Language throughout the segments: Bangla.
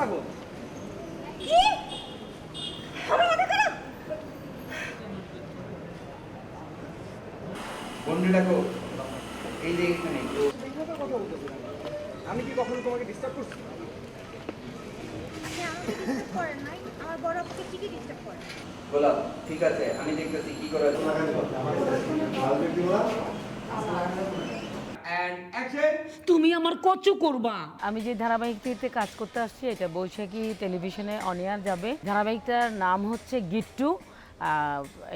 আগুন কি? আমার মাথা খারাপ বন্ধু ডাকো এই যে এখানে কথা বলতেছিলাম আমি কি কখনো তোমাকে ডিস্টার্ব করছি? আমার বড় আপুকে ঠিকই ডিস্টার্ব করেন গোলাপ ঠিক আছে আমি দেখতেছি কি করা তুমি আমার কচু করবা। আমি যে ধারাবাহিকটিতে কাজ করতে আসছি, এটা বৈশাখী টেলিভিশনে অনিয়ার যাবে। ধারাবাহিকটার নাম হচ্ছে গিট্টু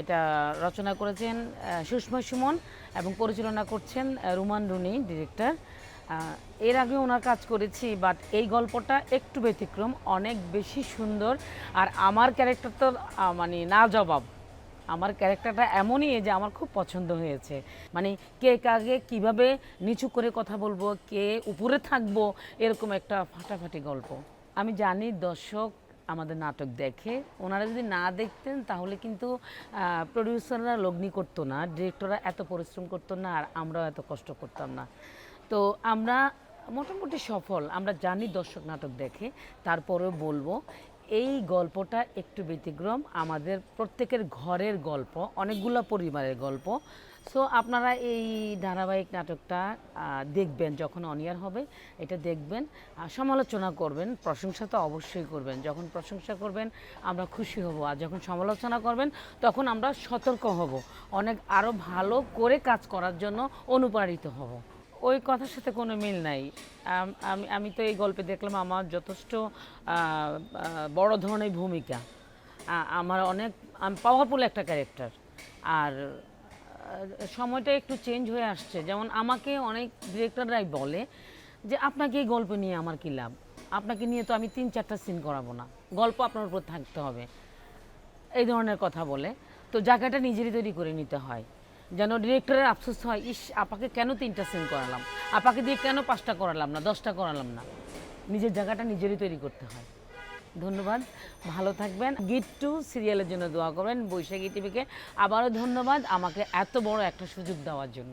এটা রচনা করেছেন সুষমা সুমন এবং পরিচালনা করছেন রুমান রুনি, ডিরেক্টর। এর আগে ওনার কাজ করেছি বাট এই গল্পটা একটু ব্যতিক্রম, অনেক বেশি সুন্দর। আর আমার ক্যারেক্টার তো মানে না জবাব। আমার ক্যারেক্টারটা এমনই যে আমার খুব পছন্দ হয়েছে। মানে কে কাকে কীভাবে নিচু করে কথা বলব, কে উপরে থাকব, এরকম একটা ফাটাফাটি গল্প। আমি জানি দর্শক আমাদের নাটক দেখে, ওনারা যদি না দেখতেন তাহলে কিন্তু প্রডিউসাররা লগ্নি করতো না ডিরেক্টররা এত পরিশ্রম করতো না আর আমরাও এত কষ্ট করতাম না। তো আমরা মোটামুটি সফল, আমরা জানি দর্শক নাটক দেখে, তারপরেও বলব এই গল্পটা একটু ব্যতিক্রম, আমাদের প্রত্যেকের ঘরের গল্প, অনেকগুলো পরিবারের গল্প। সো আপনারা এই ধারাবাহিক নাটকটা দেখবেন যখন অনিয়ার হবে, এটা দেখবেন সমালোচনা করবেন, প্রশংসা তো অবশ্যই করবেন। যখন প্রশংসা করবেন, আমরা খুশি হব, আর যখন সমালোচনা করবেন, তখন আমরা সতর্ক হব। অনেক আরও ভালো করে কাজ করার জন্য অনুপ্রাণিত হব। ওই কথার সাথে কোনো মিল নাই। আমি আমি তো এই গল্পে দেখলাম আমার যথেষ্ট বড় ধরনের ভূমিকা। আমার অনেক পাওয়ারফুল একটা ক্যারেক্টার আর সময়টা একটু চেঞ্জ হয়ে আসছে। যেমন আমাকে অনেক ডিরেক্টররাই বলে যে, আপনাকে এই গল্প নিয়ে আমার কী লাভ? আপনাকে নিয়ে তো আমি তিন চারটা সিন করাবো না। গল্প আপনার উপর থাকতে হবে। এই ধরনের কথা বলে। তো জায়গাটা নিজেরই তৈরি করে নিতে হয়। যেন ডিরেক্টরের আফসোস হয়, ইস, আপাকে কেন তিনটা সিন করালাম? আপাকে দিয়ে কেন পাঁচটা করালাম না, দশটা করালাম না? নিজের জায়গাটা নিজেরই তৈরি করতে হয়। ধন্যবাদ, ভালো থাকবেন। গিট টু সিরিয়ালের জন্য দোয়া করবেন, বৈশাখী টিভিকে। আবারও ধন্যবাদ আমাকে এত বড় একটা সুযোগ দেওয়ার জন্য।